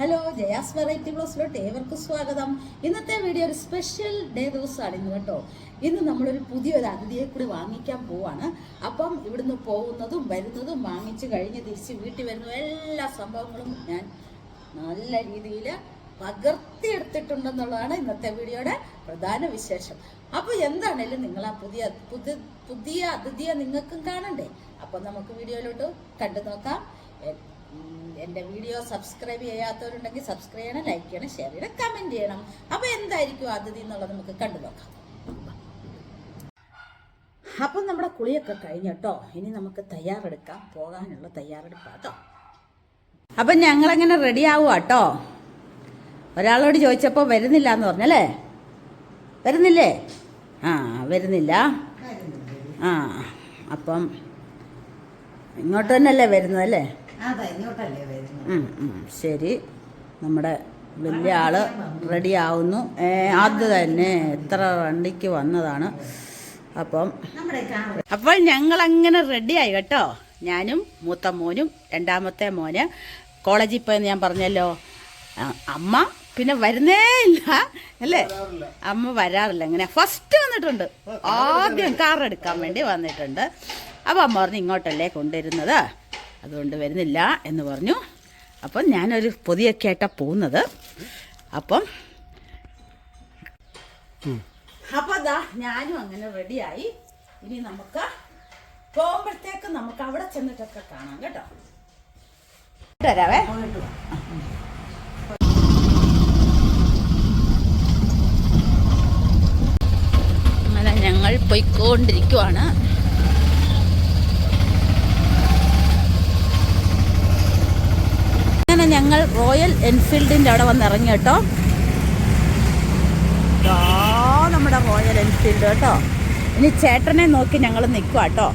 Hello Jaya's variety ബ്ലോസിലോട്ട് ഏവർക്കും സ്വാഗതം. ഇന്നത്തെ വീഡിയോ ഒരു സ്പെഷ്യൽ ഡേ ദിവസമാണ് ഇന്ന് കേട്ടോ. ഇന്ന് നമ്മളൊരു പുതിയൊരു അതിഥിയെ കൂടി വാങ്ങിക്കാൻ പോവാണ്. അപ്പം ഇവിടുന്ന് പോകുന്നതും വരുന്നതും വാങ്ങിച്ച് കഴിഞ്ഞ് തിരിച്ച് വീട്ടിൽ വരുന്ന എല്ലാ സംഭവങ്ങളും ഞാൻ നല്ല രീതിയിൽ പകർത്തിയെടുത്തിട്ടുണ്ടെന്നുള്ളതാണ് ഇന്നത്തെ വീഡിയോയുടെ പ്രധാന വിശേഷം. അപ്പോൾ എന്താണേലും നിങ്ങൾ ആ പുതിയ പുതിയ പുതിയ അതിഥിയെ നിങ്ങൾക്കും കാണണ്ടേ? അപ്പം നമുക്ക് വീഡിയോയിലോട്ട് കണ്ടു നോക്കാം. എന്റെ വീഡിയോ സബ്സ്ക്രൈബ് ചെയ്യാത്തവരുണ്ടെങ്കിൽ സബ്സ്ക്രൈബ് ചെയ്യണം ലൈക്ക് ചെയ്യണം ഷെയർ ചെയ്യണം കമന്റ് ചെയ്യണം. അപ്പോൾ എന്തായിരിക്കും അതിഥി എന്നുള്ളത് നമുക്ക് കണ്ടു നോക്കാം. അപ്പം നമ്മുടെ കുളിയൊക്കെ കഴിഞ്ഞട്ടോ ഇനി നമുക്ക് തയ്യാറെടുക്കാം പോകാനുള്ള തയ്യാറെടുപ്പാട്ടോ അപ്പം ഞങ്ങളങ്ങനെ റെഡി ആവുക കേട്ടോ? ഒരാളോട് ചോദിച്ചപ്പോൾ വരുന്നില്ല എന്ന് പറഞ്ഞല്ലേ? വരുന്നില്ലേ? ആ വരുന്നില്ല. ആ അപ്പം ഇങ്ങോട്ട് തന്നെയല്ലേ വരുന്നത് ഉം, ശരി. നമ്മുടെ വലിയ ആൾ റെഡി ആവുന്നു. അത് തന്നെ. എത്ര വണ്ടിക്ക് വന്നതാണ്. അപ്പം നമ്മുടെ അപ്പോൾ ഞങ്ങൾ അങ്ങനെ റെഡിയായി കേട്ടോ. ഞാനും മൂത്ത മോനും രണ്ടാമത്തെ മോന് കോളേജിൽ പോയെന്ന് ഞാൻ പറഞ്ഞല്ലോ. അമ്മ പിന്നെ വരുന്നേ ഇല്ല. അല്ലേ? അമ്മ വരാറില്ല ഇങ്ങനെ. ഫസ്റ്റ് വന്നിട്ടുണ്ട്. ആദ്യം കാർ എടുക്കാൻ വേണ്ടി വന്നിട്ടുണ്ട്. അപ്പം അമ്മ പറഞ്ഞു ഇങ്ങോട്ടല്ലേ കൊണ്ടുവരുന്നത്. അതുകൊണ്ട് വരുന്നില്ല എന്ന് പറഞ്ഞു. അപ്പം ഞാനൊരു പൊതിയൊക്കെ ആയിട്ടാണ് പോകുന്നത്. അപ്പം അപ്പൊ അതാ ഞാനും അങ്ങനെ റെഡിയായി ഇനി നമുക്ക് പോകുമ്പോഴത്തേക്ക് നമുക്ക് അവിടെ ചെന്നിട്ടൊക്കെ കാണാം കേട്ടോ. തരാവേ. അങ്ങനെ ഞങ്ങൾ പോയിക്കൊണ്ടിരിക്കുവാണ്. ഞങ്ങൾ റോയൽ എൻഫീൽഡിന്റെ അവിടെ വന്ന് ഇറങ്ങി കേട്ടോ നമ്മുടെ റോയൽ എൻഫീൽഡ് കേട്ടോ. ഇനി ചേട്ടനെ നോക്കി ഞങ്ങൾ നിൽക്കുക കേട്ടോ.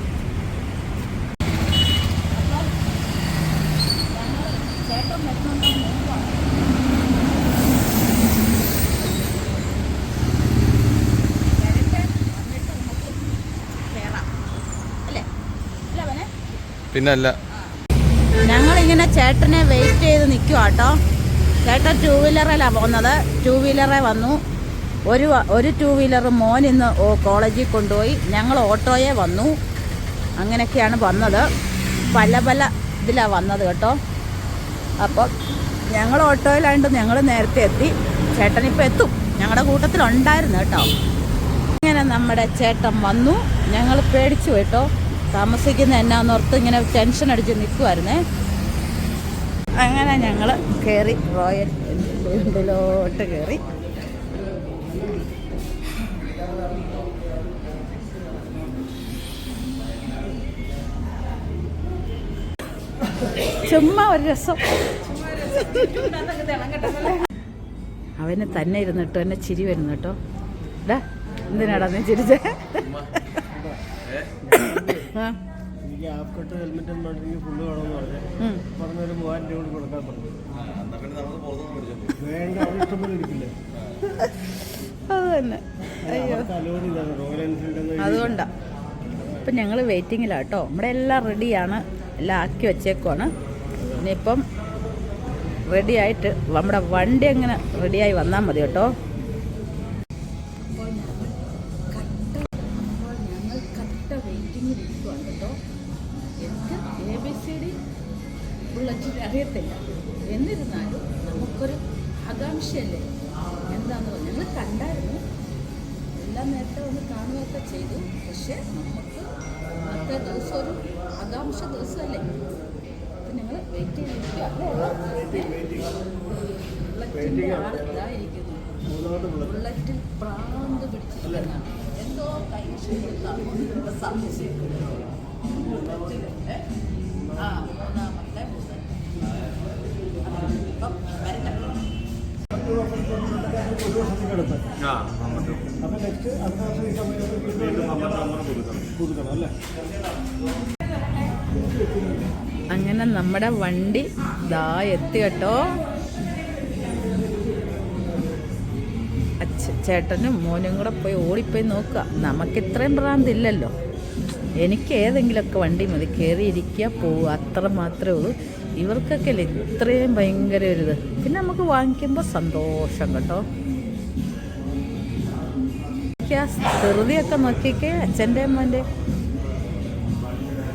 പിന്നല്ല. ഞങ്ങളിങ്ങനെ ചേട്ടനെ വെയിറ്റ് ചെയ്ത് നിൽക്കുക കേട്ടോ ചേട്ടൻ ടൂ വീലറിലാണ് പോകുന്നത്. ടൂ വീലറെ വന്നു. ഒരു ഒരു ടൂ വീലർ മോൻ ഇന്ന് കോളേജിൽ കൊണ്ടുപോയി. ഞങ്ങൾ ഓട്ടോയെ വന്നു. അങ്ങനെയൊക്കെയാണ് വന്നത്. പല പല ഇതിലാണ് വന്നത് കേട്ടോ. അപ്പോൾ ഞങ്ങൾ ഓട്ടോയിലായിട്ട് ഞങ്ങൾ നേരത്തെ എത്തി. ചേട്ടനിപ്പോൾ എത്തും. ഞങ്ങളുടെ കൂട്ടത്തിലുണ്ടായിരുന്നു കേട്ടോ. ഇങ്ങനെ നമ്മുടെ ചേട്ടൻ വന്നു. ഞങ്ങൾ പേടിച്ചു കേട്ടോ. താമസിക്കുന്ന എന്നാന്നോർത്ത് ഇങ്ങനെ ടെൻഷൻ അടിച്ച് നിൽക്കുമായിരുന്നേ അങ്ങനെ ഞങ്ങൾ കയറി റോയൽ എൻഫീൽഡിലോട്ട് കയറി ചുമ്മാ ഒരു രസം. അവന് തന്നെ ഇരുന്നിട്ട് എന്നെ ചിരി വരുന്നു കേട്ടോ. എന്തിനാടാ നീ ചിരിച്ചേ? എനിക്ക് ഹാഫ് കട്ട് ഹെൽമെറ്റ് എന്ന് ഫുള്ള് വേണമെന്ന് പറഞ്ഞു. ഉം. പറഞ്ഞൊരു മൂവായിരം രൂപ കൂടി കൊടുക്കാൻ പറഞ്ഞു. വേണ്ട അവർ ഇഷ്ടംപോലെ എടുക്കില്ലേ അത് തന്നെ. അയ്യോ. അവർക്ക് അലോഡ് ഇതാണ് റോയൽ എൻഫീൽഡ് എന്ന് അതുകൊണ്ടാ. ഇപ്പം ഞങ്ങൾ വെയിറ്റിങ്ങിലാണ് കേട്ടോ നമ്മുടെ എല്ലാം റെഡിയാണ് എല്ലാം ആക്കി വെച്ചേക്കുവാണ്. ഇനിയിപ്പം റെഡിയായിട്ട് നമ്മുടെ വണ്ടി അങ്ങനെ റെഡിയായി വന്നാൽ മതി കേട്ടോ. വെയിറ്റിംഗിൽ കേട്ടോ എനിക്ക് എ ബി സി ഡി ബുള്ളറ്റിൽ അറിയത്തില്ല. എന്നിരുന്നാലും നമുക്കൊരു ആകാംക്ഷയല്ലേ? എന്താന്ന് പറഞ്ഞു ഞങ്ങൾ കണ്ടായിരുന്നു. എല്ലാം നേരത്തെ ഒന്ന് കാണുകയൊക്കെ ചെയ്തു. പക്ഷേ നമുക്ക് അന്നത്തെ ദിവസം ഒരു ആകാംക്ഷ ദിവസമല്ലേ? അപ്പം ഞങ്ങൾ വെയിറ്റ് ചെയ്തിരിക്കുക. ബുള്ളറ്റിൽ പ്രാന്ത് പിടിച്ചിരിക്കുന്നതാണ് എന്തോ കൈ സംശയം? സമയത്ത് അല്ലേ അങ്ങനെ നമ്മുടെ വണ്ടി ദാ എത്തി കേട്ടോ. ചേട്ടനും മോനും കൂടെ പോയി ഓടിപ്പോയി നോക്കുക. നമുക്ക് ഇത്രയും ഭ്രാന്തില്ലല്ലോ. എനിക്ക് ഏതെങ്കിലുമൊക്കെ വണ്ടി മതി. കയറിയിരിക്കുക പോവുക. അത്ര മാത്രമേ ഉള്ളൂ. ഇവർക്കൊക്കെ അല്ലേ ഇത്രയും ഭയങ്കര ഒരു ഇത്. പിന്നെ നമുക്ക് വാങ്ങിക്കുമ്പോൾ സന്തോഷം കേട്ടോ. എനിക്ക് ആ ധൃതിയൊക്കെ നോക്കിക്കേ അച്ഛന്റെ മോന്റെ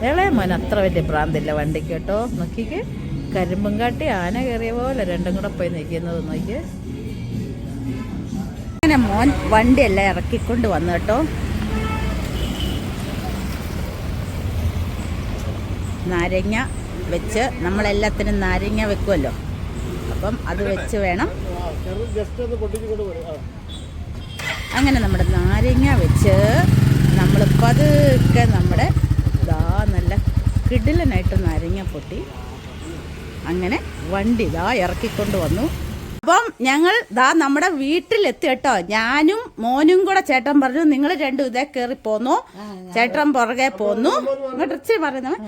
ഇളയ മോൻ അത്ര വലിയ പ്രാന്തില്ല വണ്ടിക്ക് കേട്ടോ. നോക്കിക്കേ കരിമ്പും കാട്ടി ആന കയറിയ പോലെ രണ്ടും കൂടെ പോയി നിൽക്കുന്നത് നോക്കിയേ. അങ്ങനെ മോൻ വണ്ടിയെല്ലാം ഇറക്കിക്കൊണ്ട് വന്നു കേട്ടോ. നാരങ്ങ വെച്ച് നമ്മളെല്ലാത്തിനും നാരങ്ങ വെക്കുമല്ലോ. അപ്പം അത് വെച്ച് വേണം. അങ്ങനെ നമ്മുടെ നാരങ്ങ വെച്ച് നമ്മൾ പതുക്കെ നമ്മുടെ ഇതാ നല്ല കിടിലനായിട്ട് നാരങ്ങ പൊട്ടി. അങ്ങനെ വണ്ടി ഇതാ ഇറക്കിക്കൊണ്ട് വന്നു. അപ്പം ഞങ്ങൾ ദാ നമ്മുടെ വീട്ടിലെത്തി കേട്ടോ. ഞാനും മോനും കൂടെ ചേട്ടൻ പറഞ്ഞു നിങ്ങൾ രണ്ടും ഇതേ കയറി പോന്നു. ചേട്ടൻ പുറകെ പോന്നു. ഇങ്ങോട്ട് ഇച്ചിരി പറയുന്നവൻ.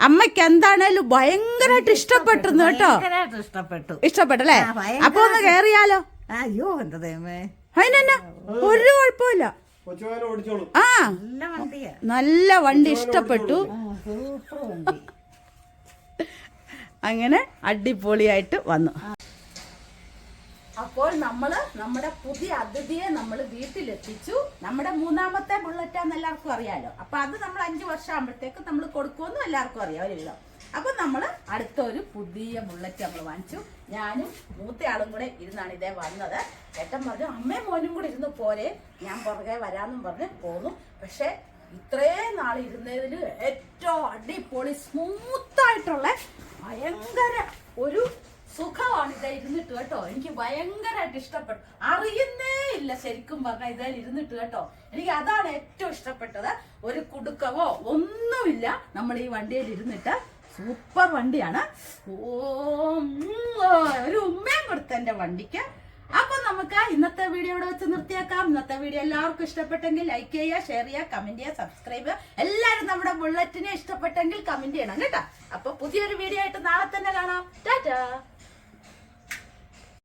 അമ്മയ്ക്ക് എന്താണേലും ഭയങ്കരമായിട്ട് ഇഷ്ടപ്പെട്ടിരുന്നു കേട്ടോ. ഇഷ്ടപ്പെട്ടു. ഇഷ്ടപ്പെട്ടു ഇഷ്ടപ്പെട്ടല്ലേ അപ്പൊ ഒന്ന് കേറിയാലോ? അയ്യോ ദൈവമേ. അതിനെന്നാ ഒരു കുഴപ്പമില്ല ആ. നല്ല വണ്ടി ഇഷ്ടപ്പെട്ടു. സൂപ്പർ വണ്ടി. അങ്ങനെ അടിപൊളിയായിട്ട് വന്നു. അപ്പോൾ നമ്മൾ നമ്മുടെ പുതിയ അതിഥിയെ നമ്മൾ വീട്ടിലെത്തിച്ചു. നമ്മുടെ മൂന്നാമത്തെ ബുള്ളറ്റാന്ന് എല്ലാവർക്കും അറിയാലോ. അപ്പൊ അത് നമ്മൾ അഞ്ചു വർഷം ആകുമ്പോഴത്തേക്ക് നമ്മൾ കൊടുക്കുമെന്നും എല്ലാവർക്കും അറിയാം ഒരു അപ്പൊ നമ്മൾ അടുത്ത ഒരു പുതിയ ബുള്ളറ്റ് നമ്മൾ വാങ്ങിച്ചു. ഞാനും മൂത്തയാളും കൂടെ ഇരുന്നാണ് ഇതേ വന്നത്. ഏട്ടൻ പറഞ്ഞു അമ്മയും മോനും കൂടെ ഇരുന്ന് പോരെ. ഞാൻ പുറകെ വരാമെന്നും പറഞ്ഞ് പോന്നു. പക്ഷെ ഇത്രയും നാൾ ഇരുന്നതിൽ ഏറ്റവും അടിപൊളി സ്മൂത്തായിട്ടുള്ള ഭയങ്കര ഒരു സുഖമാണ് ഇതാ ഇരുന്നിട്ട് കേട്ടോ. എനിക്ക് ഭയങ്കരമായിട്ട് ഇഷ്ടപ്പെട്ടു. അറിയുന്നേ ഇല്ല ശരിക്കും പറഞ്ഞാൽ ഇതാ ഇരുന്നിട്ട് കേട്ടോ. എനിക്ക് അതാണ് ഏറ്റവും ഇഷ്ടപ്പെട്ടത്. ഒരു കുടുക്കവോ ഒന്നുമില്ല. നമ്മൾ ഈ വണ്ടിയിൽ ഇരുന്നിട്ട് സൂപ്പർ വണ്ടിയാണ്. ഓ ഒരു ഉമ്മയും കൊടുത്ത എന്റെ വണ്ടിക്ക്. അപ്പൊ നമുക്ക് ഇന്നത്തെ വീഡിയോ ഇവിടെ വെച്ച് നിർത്തിയേക്കാം. ഇന്നത്തെ വീഡിയോ എല്ലാവർക്കും ഇഷ്ടപ്പെട്ടെങ്കിൽ ലൈക്ക് ചെയ്യുക ഷെയർ ചെയ്യുക കമന്റ് ചെയ്യുക സബ്സ്ക്രൈബ് എല്ലാവരും നമ്മുടെ ബുള്ളറ്റിനെ ഇഷ്ടപ്പെട്ടെങ്കിൽ കമന്റ് ചെയ്യണം കേട്ടോ. അപ്പൊ പുതിയൊരു വീഡിയോ ആയിട്ട് നാളെ തന്നെ കാണാം. ടാറ്റാ.